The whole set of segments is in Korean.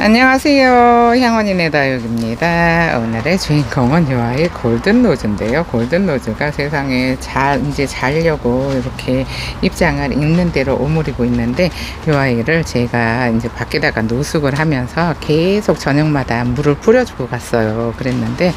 안녕하세요. 향원이네 다육입니다. 오늘의 주인공은 요 아이 골든 로즈인데요. 골든 로즈가 세상에 잘, 이제 자려고 이렇게 입장을 있는 대로 오므리고 있는데 요 아이를 제가 이제 밖에다가 노숙을 하면서 계속 저녁마다 물을 뿌려주고 갔어요. 그랬는데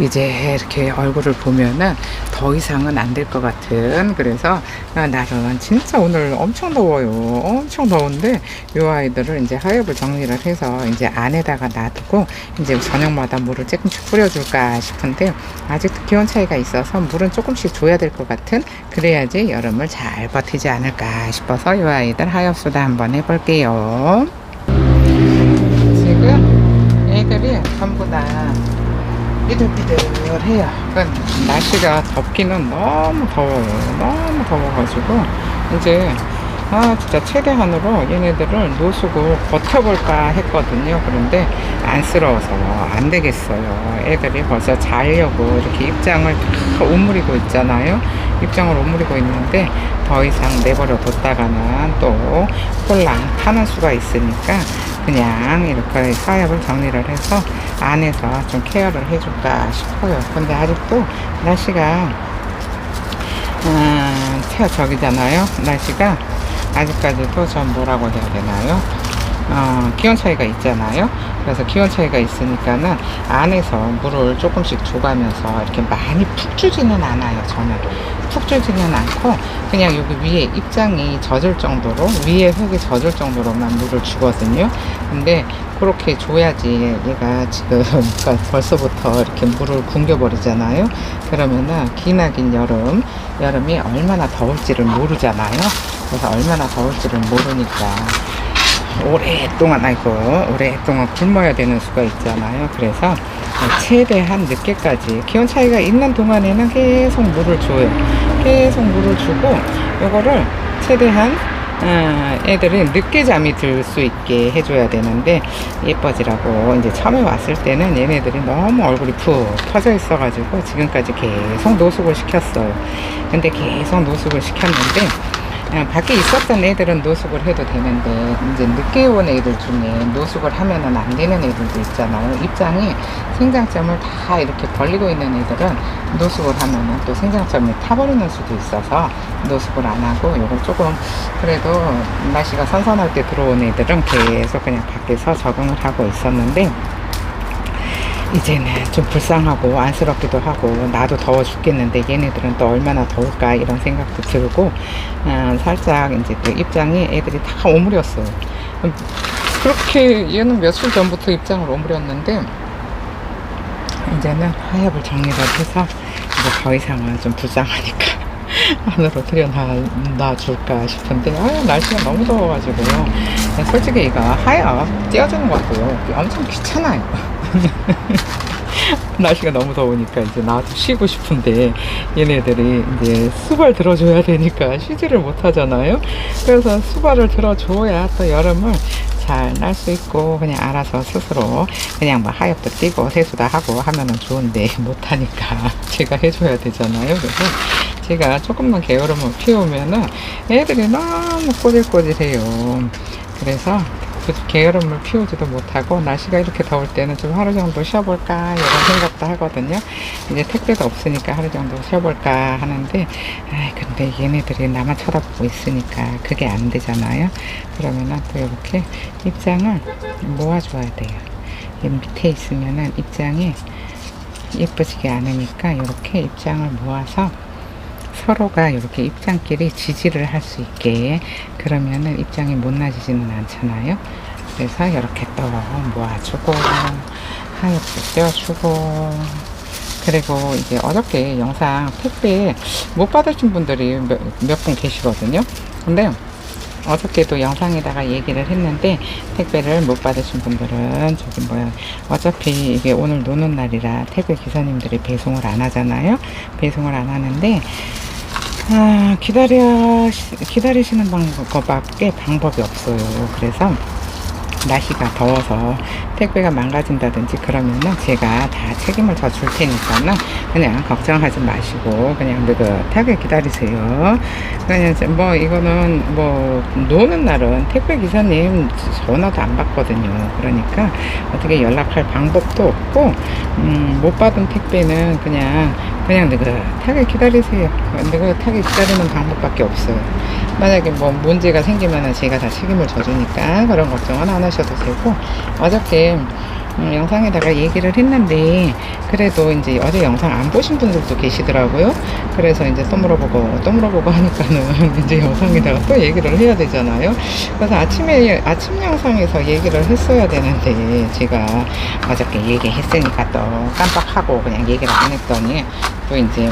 이제 이렇게 얼굴을 보면은 더 이상은 안 될 것 같은 그래서 아, 날은 진짜 오늘 엄청 더워요. 엄청 더운데 요 아이들을 이제 하엽을 정리를 해서 이제 안에다가 놔두고 이제 저녁마다 물을 조금씩 뿌려줄까 싶은데 아직도 기온 차이가 있어서 물은 조금씩 줘야 될 것 같은 그래야지 여름을 잘 버티지 않을까 싶어서 요 아이들 하엽수다 한번 해볼게요. 지금 애들이 전부 다. 그러니까 날씨가 덥기는 너무 더워요. 너무 더워가지고 이제 아 진짜 최대한으로 얘네들을 노숙을 버텨볼까 했거든요. 그런데 안쓰러워서 안 되겠어요. 애들이 벌써 자려고 이렇게 입장을 다 오므리고 있잖아요. 입장을 오므리고 있는데 더 이상 내버려 뒀다가는 또 홀랑 타는 수가 있으니까 그냥 이렇게 사약을 정리를 해서 안에서 좀 케어를 해줄까 싶어요. 근데 아직도 날씨가 음, 태어 저기잖아요. 날씨가 아직까지도 전 뭐라고 해야 되나요? 어, 기온 차이가 있잖아요. 그래서 기온 차이가 있으니까는 안에서 물을 조금씩 줘가면서 이렇게 많이 푹 주지는 않아요. 저는 푹 주지는 않고 그냥 여기 위에 입장이 젖을 정도로 위에 흙이 젖을 정도로만 물을 주거든요. 근데 그렇게 줘야지 얘가 지금 그러니까 벌써부터 이렇게 물을 굶겨버리잖아요. 그러면은 기나긴 여름 여름이 얼마나 더울지를 모르잖아요. 그래서 얼마나 더울지를 모르니까 오랫동안 아이고 오랫동안 굶어야 되는 수가 있잖아요. 그래서 최대한 늦게까지 기온 차이가 있는 동안에는 계속 물을 줘요. 계속 물을 주고 요거를 최대한 어, 애들이 늦게 잠이 들 수 있게 해줘야 되는데 예뻐지라고 이제 처음에 왔을 때는 얘네들이 너무 얼굴이 푹 퍼져 있어가지고 지금까지 계속 노숙을 시켰어요. 근데 계속 노숙을 시켰는데 그냥 밖에 있었던 애들은 노숙을 해도 되는데 이제 늦게 온 애들 중에 노숙을 하면은 안 되는 애들도 있잖아요. 입장이 생장점을 다 이렇게 벌리고 있는 애들은 노숙을 하면은 또 생장점이 타버리는 수도 있어서 노숙을 안 하고 요거 조금 그래도 날씨가 선선할 때 들어온 애들은 계속 그냥 밖에서 적응을 하고 있었는데 이제는 좀 불쌍하고 안쓰럽기도 하고 나도 더워 죽겠는데 얘네들은 또 얼마나 더울까 이런 생각도 들고 어, 살짝 이제 또 입장이 애들이 다 오므렸어요. 음, 그렇게 얘는 며칠 전부터 입장을 오므렸는데 이제는 하엽을 정리를 해서 이제 더 이상은 좀 불쌍하니까 안으로 들여놔 줄까 싶은데 아 날씨가 너무 더워가지고요. 솔직히 이거 하엽 띄워주는 것도 엄청 귀찮아요. 날씨가 너무 더우니까 이제 나도 쉬고 싶은데 얘네들이 이제 수발 들어줘야 되니까 쉬지를 못하잖아요. 그래서 수발을 들어줘야 또 여름을 잘 날 수 있고 그냥 알아서 스스로 그냥 뭐 하엽도 뛰고 세수도 하고 하면은 좋은데 못하니까 제가 해줘야 되잖아요. 그래서 제가 조금만 게으름을 피우면은 애들이 너무 꼬질꼬질해요. 그래서 그 게으름을 피우지도 못하고 날씨가 이렇게 더울 때는 좀 하루 정도 쉬어볼까 이런 생각도 하거든요. 이제 택배도 없으니까 하루 정도 쉬어볼까 하는데 아 근데 얘네들이 나만 쳐다보고 있으니까 그게 안 되잖아요. 그러면은 또 이렇게 입장을 모아줘야 돼요. 이 밑에 있으면은 입장이 예뻐지게 않으니까 이렇게 입장을 모아서 서로가 이렇게 입장끼리 지지를 할 수 있게 그러면은 입장이 못 나지지는 않잖아요. 그래서 이렇게 또 모아주고 하얗게 떼어주고 그리고 이제 어저께 영상 택배 못 받으신 분들이 몇 분 계시거든요. 근데 어저께도 영상에다가 얘기를 했는데 택배를 못 받으신 분들은 저기 뭐야 어차피 이게 오늘 노는 날이라 택배 기사님들이 배송을 안 하잖아요 배송을 안 하는데 아 기다려 기다리시는 방법밖에 방법이 없어요 그래서 날씨가 더워서 택배가 망가진다든지 그러면은 제가 다 책임을 져줄 테니까는 그냥 걱정하지 마시고 그냥 느긋하게 기다리세요. 그냥 뭐 이거는 뭐 노는 날은 택배 기사님 전화도 안 받거든요. 그러니까 어떻게 연락할 방법도 없고 음, 못 받은 택배는 그냥 그냥 느긋하게 기다리세요. 느긋하게 기다리는 방법밖에 없어요. 만약에 뭐 문제가 생기면은 제가 다 책임을 져주니까 그런 걱정은 안 하셔도 되고 어저께 음, 영상에다가 얘기를 했는데 그래도 이제 어제 영상 안 보신 분들도 계시더라고요. 그래서 이제 또 물어보고 또 물어보고 하니까는 이제 영상에다가 또 얘기를 해야 되잖아요. 그래서 아침에 아침 영상에서 얘기를 했어야 되는데 제가 어저께 얘기했으니까 또 깜빡하고 그냥 얘기를 안 했더니 또 이제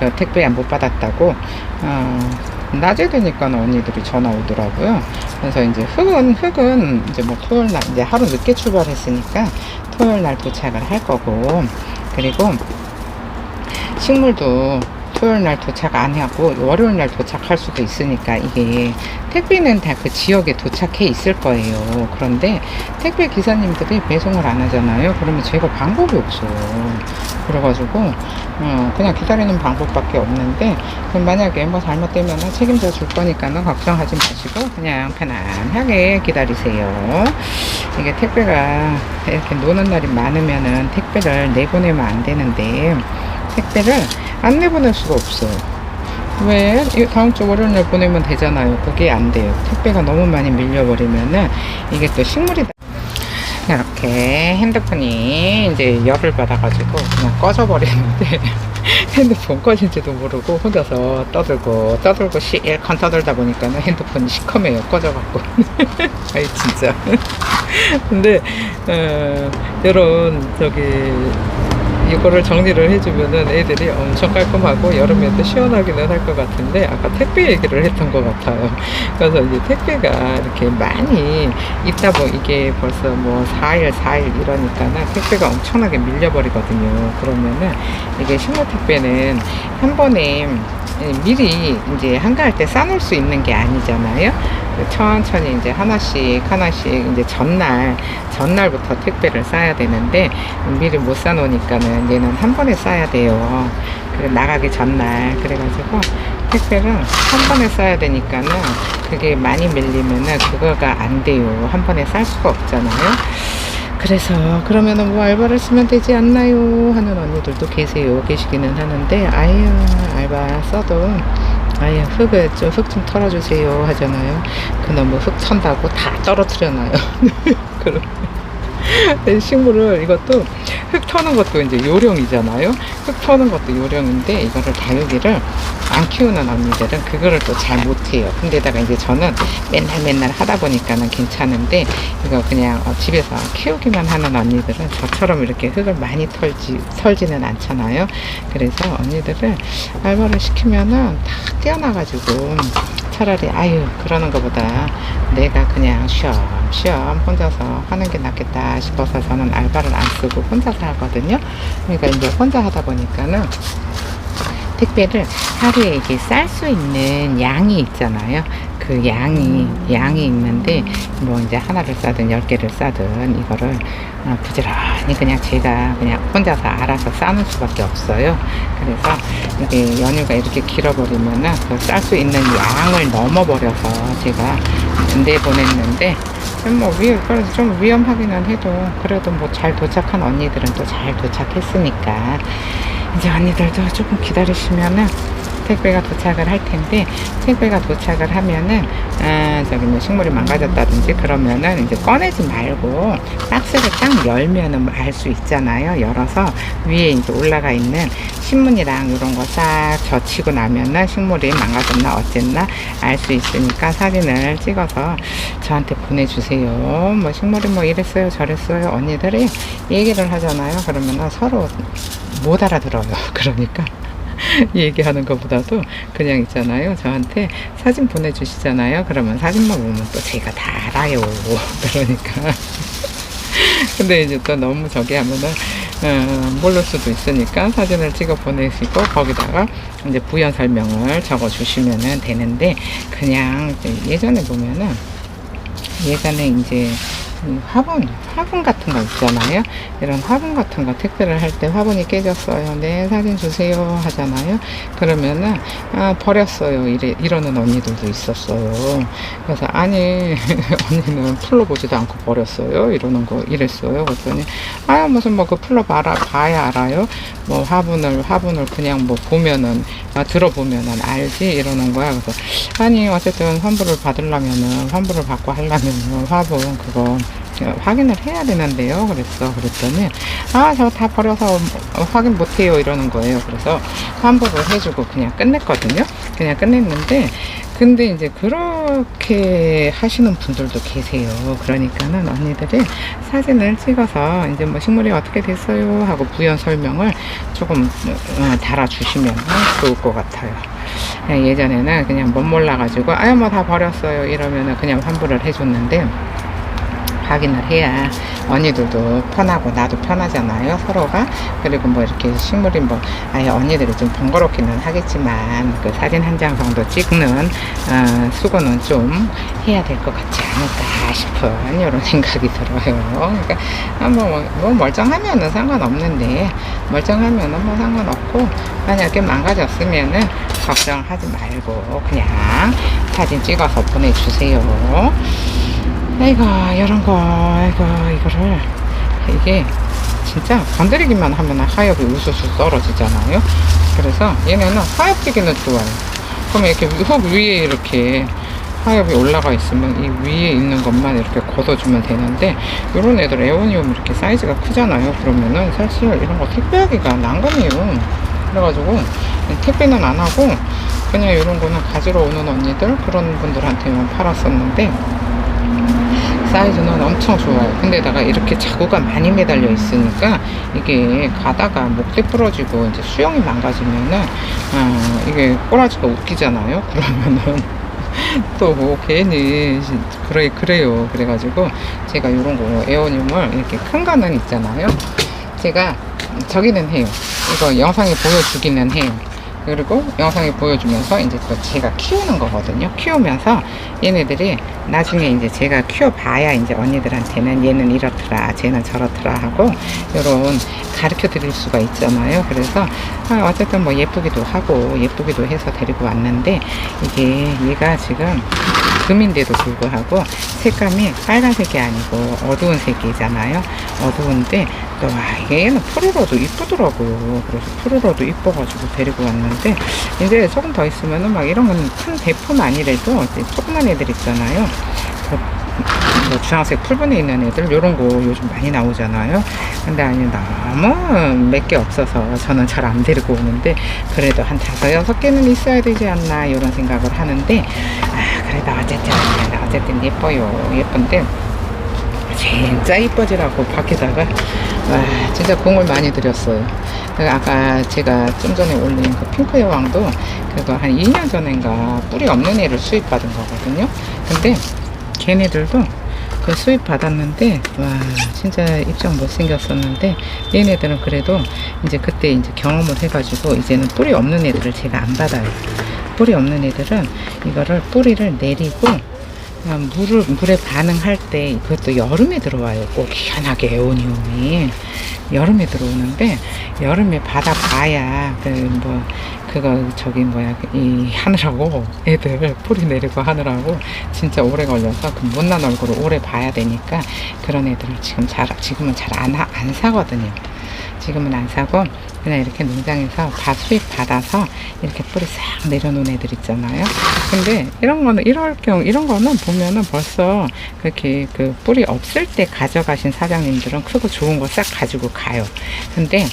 그 택배 못 받았다고 어, 낮에 되니까 언니들이 전화 오더라고요. 그래서 이제 흙은 흙은 이제 뭐 토요일 날 이제 하루 늦게 출발했으니까 토요일 날 도착을 할 거고 그리고 식물도 토요일 날 도착 안 하고 월요일 날 도착할 수도 있으니까 이게 택배는 다 그 지역에 도착해 있을 거예요. 그런데 택배 기사님들이 배송을 안 하잖아요. 그러면 제가 방법이 없어요. 그래가지고 어, 그냥 기다리는 방법밖에 없는데 그럼 만약에 뭐 잘못되면 책임져 줄 거니까는 걱정하지 마시고 그냥 편안하게 기다리세요. 이게 택배가 이렇게 노는 날이 많으면은 택배를 내보내면 안 되는데 택배를 안 내보낼 수가 없어요. 왜? 다음 주 월요일 날 보내면 되잖아요. 그게 안 돼요. 택배가 너무 많이 밀려버리면은 이게 또 식물이 이렇게 핸드폰이 이제 열을 받아가지고 그냥 꺼져버리는데 핸드폰 꺼진지도 모르고 혼자서 떠들고 떠들고 실컷 떠들다 보니까는 핸드폰이 시커매요 꺼져갖고 아이 진짜 근데 어, 이런 저기 이거를 정리를 해주면은 애들이 엄청 깔끔하고 여름에도 시원하기는 할 것 같은데 아까 택배 얘기를 했던 것 같아요. 그래서 이제 택배가 이렇게 많이 있다 보 이게 벌써 뭐 4일, 4일 이러니까는 택배가 엄청나게 밀려버리거든요. 그러면은 이게 식물 택배는 한 번에 미리 이제 한가할 때 싸놓을 수 있는 게 아니잖아요. 천천히 이제 하나씩 하나씩 이제 전날 전날부터 택배를 싸야 되는데 미리 못 싸놓으니까는 얘는 한 번에 싸야 돼요. 그래 나가기 전날 그래가지고 택배를 한 번에 싸야 되니까는 그게 많이 밀리면은 그거가 안 돼요. 한 번에 쌀 수가 없잖아요. 그래서 그러면은 뭐 알바를 쓰면 되지 않나요 하는 언니들도 계세요 계시기는 하는데 아유 알바 써도 아유 흙을 좀 흙 좀 털어주세요 하잖아요 그놈의 흙 턴다고 다 떨어뜨려놔요 그럼 식물을 이것도 흙 터는 것도 이제 요령이잖아요. 흙 터는 것도 요령인데 이거를 다육이를 안 키우는 언니들은 그거를 또 잘 못해요. 근데다가 이제 저는 맨날 맨날 하다 보니까는 괜찮은데 이거 그냥 어, 집에서 키우기만 하는 언니들은 저처럼 이렇게 흙을 많이 털지 털지는 않잖아요. 그래서 언니들을 알바를 시키면은 다 뛰어나가지고 차라리 아유 그러는 것보다 내가 그냥 쉬엄쉬엄 혼자서 하는 게 낫겠다 싶어서 저는 알바를 안 쓰고 혼자서 하거든요 그러니까 이제 혼자 하다 보니까는 택배를 하루에 이게 쌀 수 있는 양이 있잖아요. 그 양이, 양이 있는데, 뭐 이제 하나를 싸든 열 개를 싸든 이거를 어, 부지런히 그냥 제가 그냥 혼자서 알아서 싸는 수밖에 없어요. 그래서 이게 연휴가 이렇게 길어버리면은 그 쌀 수 있는 양을 넘어버려서 제가 내보냈는데, 뭐 위, 그래서 좀 위험하기는 해도 그래도 뭐 잘 도착한 언니들은 또 잘 도착했으니까 이제 언니들도 조금 기다리시면은 택배가 도착을 할 텐데 택배가 도착을 하면은 아, 저기 뭐 식물이 망가졌다든지 그러면은 이제 꺼내지 말고 박스를 딱 열면은 알 수 있잖아요. 열어서 위에 이제 올라가 있는 신문이랑 이런 거 싹 젖히고 나면은 식물이 망가졌나 어쨌나 알 수 있으니까 사진을 찍어서 저한테 보내주세요. 뭐 식물이 뭐 이랬어요 저랬어요 언니들이 얘기를 하잖아요. 그러면은 서로 못 알아들어요. 그러니까 얘기하는 것보다도 그냥 있잖아요. 저한테 사진 보내주시잖아요. 그러면 사진만 보면 또 제가 다 알아요. 그러니까. 근데 이제 또 너무 저기 하면은 어, 모를 수도 있으니까 사진을 찍어 보내시고 거기다가 이제 부연 설명을 적어 주시면은 되는데 그냥 예전에 보면은 예전에 이제 이 화분, 화분 같은 거 있잖아요. 이런 화분 같은 거 택배를 할 때 화분이 깨졌어요. 네, 사진 주세요. 하잖아요. 그러면은, 아, 버렸어요. 이래, 이러는 언니들도 있었어요. 그래서, 아니, 언니는 풀러 보지도 않고 버렸어요. 이러는 거, 이랬어요. 그랬더니, 아, 무슨 뭐 그 풀러 봐라, 봐야 알아요. 뭐 화분을, 화분을 그냥 뭐 보면은, 아, 들어보면은 알지. 이러는 거야. 그래서, 아니, 어쨌든 환불을 받으려면은, 환불을 받고 하려면은, 화분 그거, 확인을 해야 되는데요. 그랬어. 그랬더니, 아, 저다 버려서 어, 확인 못해요. 이러는 거예요. 그래서 환불을 해주고 그냥 끝냈거든요. 그냥 끝냈는데, 근데 이제 그렇게 하시는 분들도 계세요. 그러니까는 언니들이 사진을 찍어서 이제 뭐 식물이 어떻게 됐어요 하고 부연 설명을 조금 어, 달아주시면 좋을 것 같아요. 예, 예전에는 그냥 못 몰라가지고 아유 뭐 다 버렸어요 이러면은 그냥 환불을 해줬는데 확인을 해야 언니들도 편하고 나도 편하잖아요 서로가. 그리고 뭐 이렇게 식물이 뭐 아예 언니들이 좀 번거롭기는 하겠지만 그 사진 한 장 정도 찍는 어, 수고는 좀 해야 될 것 같지 않을까 싶은 이런 생각이 들어요. 그러니까 아, 뭐, 뭐 멀쩡하면은 상관없는데 멀쩡하면은 뭐 상관없고 만약에 망가졌으면은 걱정하지 말고 그냥 사진 찍어서 보내주세요 아이고 이런 거 아이고 이거를. 이게 진짜 건드리기만 하면 하엽이 우수수 떨어지잖아요. 그래서 얘네는 하엽되기는 좋아요. 그러면 이렇게 흙 위에 이렇게 하엽이 올라가 있으면 이 위에 있는 것만 이렇게 걷어주면 되는데 이런 애들 에오니움 이렇게 사이즈가 크잖아요. 그러면은 사실 이런 거 택배하기가 난감해요. 그래가지고 택배는 안 하고 그냥 이런 거는 가지러 오는 언니들 그런 분들한테만 팔았었는데 사이즈는 엄청 좋아요. 근데다가 이렇게 자구가 많이 매달려 있으니까 이게 가다가 목대 부러지고 이제 수영이 망가지면은 아, 이게 꼬라지가 웃기잖아요. 그러면은 또뭐 괜히 그래 그래요. 그래가지고 제가 이런 거 에어님을 이렇게 큰 거는 있잖아요. 제가 저기는 해요. 이거 영상에 보여주기는 해요. 그리고 영상에 보여주면서 이제 또 제가 키우는 거거든요. 키우면서 얘네들이 나중에 이제 제가 키워봐야 이제 언니들한테는 얘는 이렇더라, 쟤는 저렇더라 하고 이런 가르쳐 드릴 수가 있잖아요. 그래서 아, 어쨌든 뭐 예쁘기도 하고 예쁘기도 해서 데리고 왔는데 이게 얘가 지금 금인데도 불구하고 색감이 빨간색이 아니고 어두운 색이잖아요. 어두운데 또 와, 이게 얘는 푸르러도 이쁘더라고요. 그래서 푸르러도 이뻐가지고 데리고 왔는데 이제 조금 더 있으면은 막 이런 건 큰 대품 아니래도 조그만 애들 있잖아요. 그, 뭐 주황색 풀분에 있는 애들 요런 거 요즘 많이 나오잖아요. 근데 아니 너무 몇 개 없어서 저는 잘 안 데리고 오는데 그래도 한 다섯 여섯 개는 있어야 되지 않나 이런 생각을 하는데 아 그래도 어쨌든 어쨌든 예뻐요. 예쁜데 진짜 이뻐지라고 밖에다가 와 진짜 공을 많이 들였어요. 그 아까 제가 좀 전에 올린 그 핑크 여왕도 그거 한 2년 전인가 뿌리 없는 애를 수입받은 거거든요. 근데 걔네들도 그 수입 받았는데 와 진짜 입장 못생겼었는데 얘네들은 그래도 이제 그때 이제 경험을 해가지고 이제는 뿌리 없는 애들을 제가 안 받아요. 뿌리 없는 애들은 이거를 뿌리를 내리고 물을 물에 반응할 때 그것도 여름에 들어와요. 꼭 희한하게 에오니움이 여름에 들어오는데 여름에 받아 봐야 그 뭐 그거 저기 뭐야 이 하느라고 애들 뿌리 내리고 하느라고 진짜 오래 걸려서 그 못난 얼굴을 오래 봐야 되니까 그런 애들을 지금 잘 지금은 잘 안 안 사거든요. 지금은 안 사고 그냥 이렇게 농장에서 다 수입 받아서 이렇게 뿌리 싹 내려놓은 애들 있잖아요. 근데 이런 거는 이럴 경우 이런 거는 보면은 벌써 그렇게 그 뿌리 없을 때 가져가신 사장님들은 크고 좋은 거 싹 가지고 가요. 근데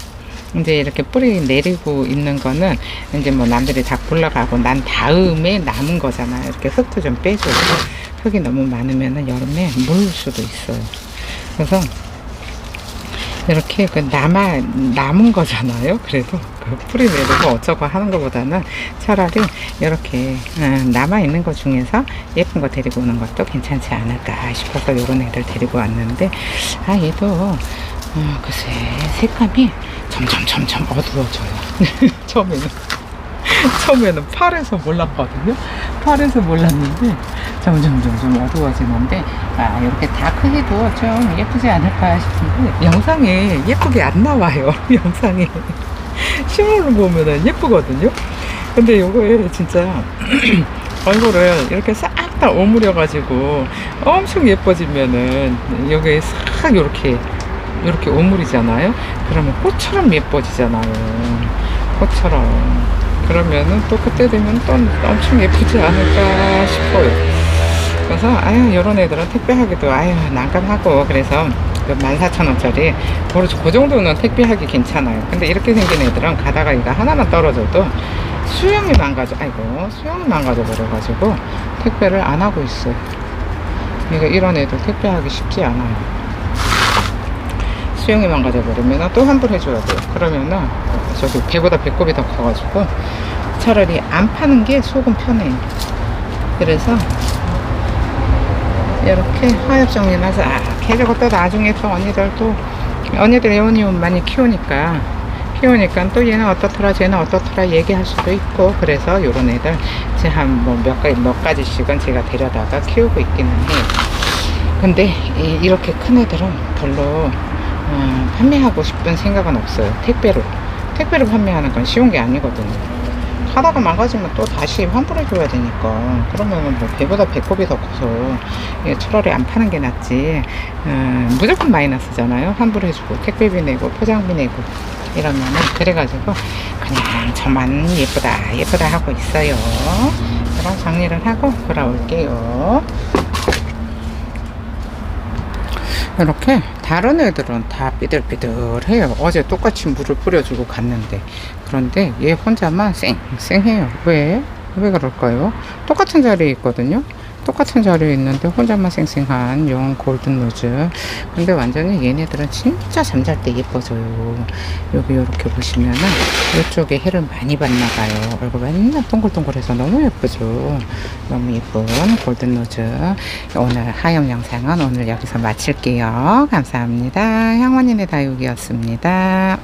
이제 이렇게 뿌리 내리고 있는 거는 이제 뭐 남들이 다 굴러가고 난 다음에 남은 거잖아요. 이렇게 흙도 좀 빼주고 흙이 너무 많으면은 여름에 물을 수도 있어요. 그래서 이렇게 그 남아 남은 거잖아요. 그래도 그 뿌리 내리고 어쩌고 하는 것보다는 차라리 이렇게 남아 있는 것 중에서 예쁜 거 데리고 오는 것도 괜찮지 않을까 싶어서 이런 애들 데리고 왔는데 아 얘도 어, 글쎄 색감이 점점 점점 어두워져요. 처음에는 처음에는 팔에서 몰랐거든요. 팔에서 몰랐는데 점점 점점 어두워지는데 아 이렇게 다크 해도 좀 예쁘지 않을까 싶은데 영상에 예쁘게 안 나와요. 영상에 실물로 보면은 예쁘거든요. 근데 요거에 진짜 얼굴을 이렇게 싹 다 오므려 가지고 엄청 예뻐지면은 여기 싹 이렇게 이렇게 오므리잖아요. 그러면 꽃처럼 예뻐지잖아요. 꽃처럼. 그러면은 또 그때 되면 또 엄청 예쁘지 않을까 싶어요. 그래서 아유 이런 애들은 택배하기도 아유 난감하고 그래서 14,000원짜리 그 정도는 택배하기 괜찮아요. 근데 이렇게 생긴 애들은 가다가 이거 하나만 떨어져도 수영이 망가져 아이고 수영이 망가져 버려가지고 택배를 안 하고 있어요. 그러니까 이런 애들 택배하기 쉽지 않아요. 수영이 망가져 버리면 또 환불해줘야 돼요. 그러면은 저기 배보다 배꼽이 더 커가지고 차라리 안 파는 게 속은 편해요. 그래서 이렇게 하엽 정리를 해서 아, 해주고 또 나중에 또 언니들 또 언니들 애원이온 많이 키우니까 키우니까 또 얘는 어떻더라 쟤는 어떻더라 얘기할 수도 있고 그래서 요런 애들 제가 한뭐 몇 가지 몇 가지씩은 제가 데려다가 키우고 있기는 해요. 근데 이- 이렇게 큰 애들은 별로 어, 판매하고 싶은 생각은 없어요. 택배로. 택배로 판매하는 건 쉬운 게 아니거든요. 하다가 망가지면 또 다시 환불해 줘야 되니까. 그러면은 뭐 배보다 배꼽이 더 커서 이게 차라리 안 파는 게 낫지. 어, 무조건 마이너스잖아요. 환불해 주고 택배비 내고 포장비 내고 이러면은 그래가지고 그냥 저만 예쁘다 예쁘다 하고 있어요. 그럼 정리를 하고 돌아올게요 이렇게 다른 애들은 다 삐들삐들해요. 어제 똑같이 물을 뿌려주고 갔는데 그런데 얘 혼자만 쌩쌩해요. 왜? 왜 그럴까요? 똑같은 자리에 있거든요. 똑같은 자리에 있는데 혼자만 쌩쌩한 영 골든 로즈. 근데 완전히 얘네들은 진짜 잠잘 때 예뻐져요. 여기 이렇게 보시면은 이쪽에 해를 많이 받나 봐요. 얼굴 맨날 동글동글해서 너무 예쁘죠. 너무 예쁜 골든 로즈. 오늘 하영 영상은 오늘 여기서 마칠게요. 감사합니다. 향원인의 다육이었습니다.